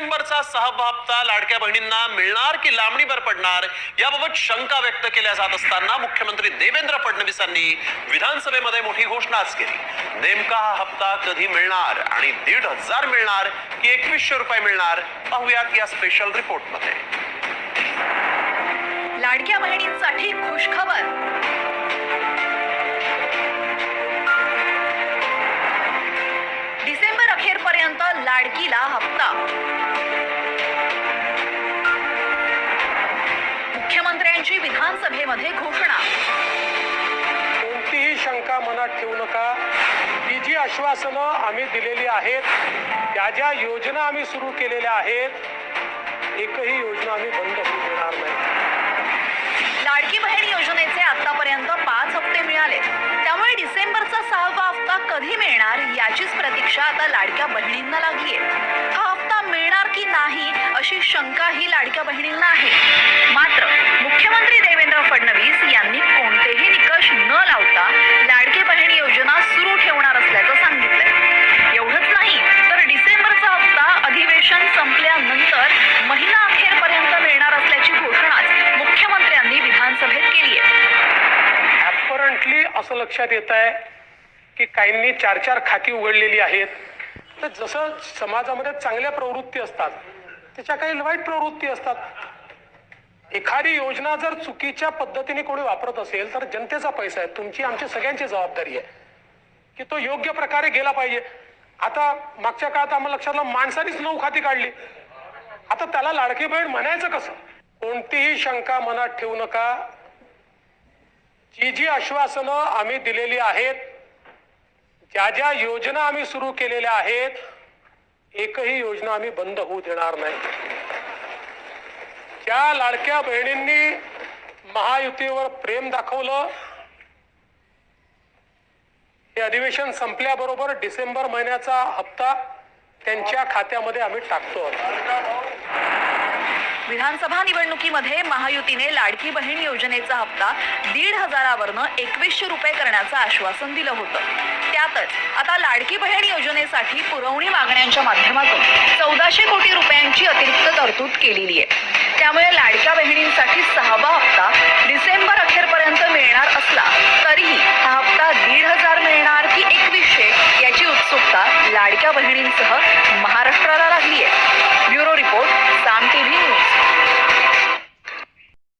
सप्टेंबरचा सहावा हप्ता लाडक्या बहिणींना मिळणार की लांबणीवर पडणार याबाबत शंका व्यक्त केल्या जात असताना मुख्यमंत्री देवेंद्र फडणवीसांनी विधानसभेमध्ये मोठी घोषणाच केली. नेमका हा हप्ता कधी मिळणार आणि दीड हजार मिळणार की एकवीसशे रुपये मिळणार पाहूयात या स्पेशल रिपोर्टमध्ये लाडक्या बहिणींसाठी खुशखबर. लाडकीला हप्ता. मुख्यमंत्र्यांची विधानसभेमध्ये घोषणा. कोणतीही शंका मनात ठेवू नका. ती जी आश्वासनं आम्ही दिलेली आहेत त्या ज्या योजना आम्ही सुरू केलेल्या आहेत एकही योजना आम्ही बंद होऊ देणार नाही. लाडकी बहीण योजनेचे आतापर्यंत पाच हप्ते मिळाले कधी मिळणार याचीच प्रतीक्षा आता लाडक्या बहिणींना लागलीय. हा हप्ता मिळणार की नाही अशी शंका ही लाडक्या बहिणींना आहे. मात्र मुख्यमंत्री देवेंद्र फडणवीस यांनी कोणतेही निकष न लावता लाडकी बहीण योजना सुरू ठेवणार असल्याचं सांगितलंय. एवढंच नाही तर डिसेंबरचा हप्ता अधिवेशन संपल्यानंतर महिना अखेरपर्यंत मिळणार असल्याची घोषणाच मुख्यमंत्र्यांनी विधानसभेत केली आहे असं लक्षात येत आहे की काहींनी चार चार खाती उघडलेली आहेत. तर जसं समाजामध्ये चांगल्या प्रवृत्ती असतात त्याच्या काही वाईट प्रवृत्ती असतात. एखादी योजना जर चुकीच्या पद्धतीने कोणी वापरत असेल तर जनतेचा पैसा आहे. तुमची आमची सगळ्यांची जबाबदारी आहे. की तो योग्य प्रकारे गेला पाहिजे. आता मागच्या काळात आम्हाला लक्षात आलं माणसानेच नऊ खाती काढली. आता त्याला लाडकी बहीण म्हणायचं कसं? कोणतीही शंका मनात ठेवू नका. जी जी आश्वासनं आम्ही दिलेली आहेत ज्या ज्या योजना आम्ही सुरू केलेल्या आहेत एकही योजना आम्ही बंद होऊ देणार नाही. ज्या लाडक्या बहिणींनी महायुतीवर प्रेम दाखवलं हे अधिवेशन संपल्याबरोबर डिसेंबर महिन्याचा हप्ता त्यांच्या खात्यामध्ये आम्ही टाकतो. विधानसभा निवडणुकीमध्ये महायुतीने लाडकी बहीण योजनेचा हप्ता दीड हजारावरनं एकवीसशे रुपये करण्याचं आश्वासन दिलं होतं. त्यातच आता लाडकी बहीण योजनेसाठी पुरवणी मागण्यांच्या माध्यमातून चौदाशे कोटी रुपयांची अतिरिक्त तरतूद केलेली आहे. त्यामुळे लाडक्या बहिणींसाठी सहावा हप्ता डिसेंबर अखेरपर्यंत मिळणार असला तरीही हा हप्ता दीड हजार मिळणार की एकवीसशे याची उत्सुकता लाडक्या बहिणींसह महाराष्ट्राला लागली आहे.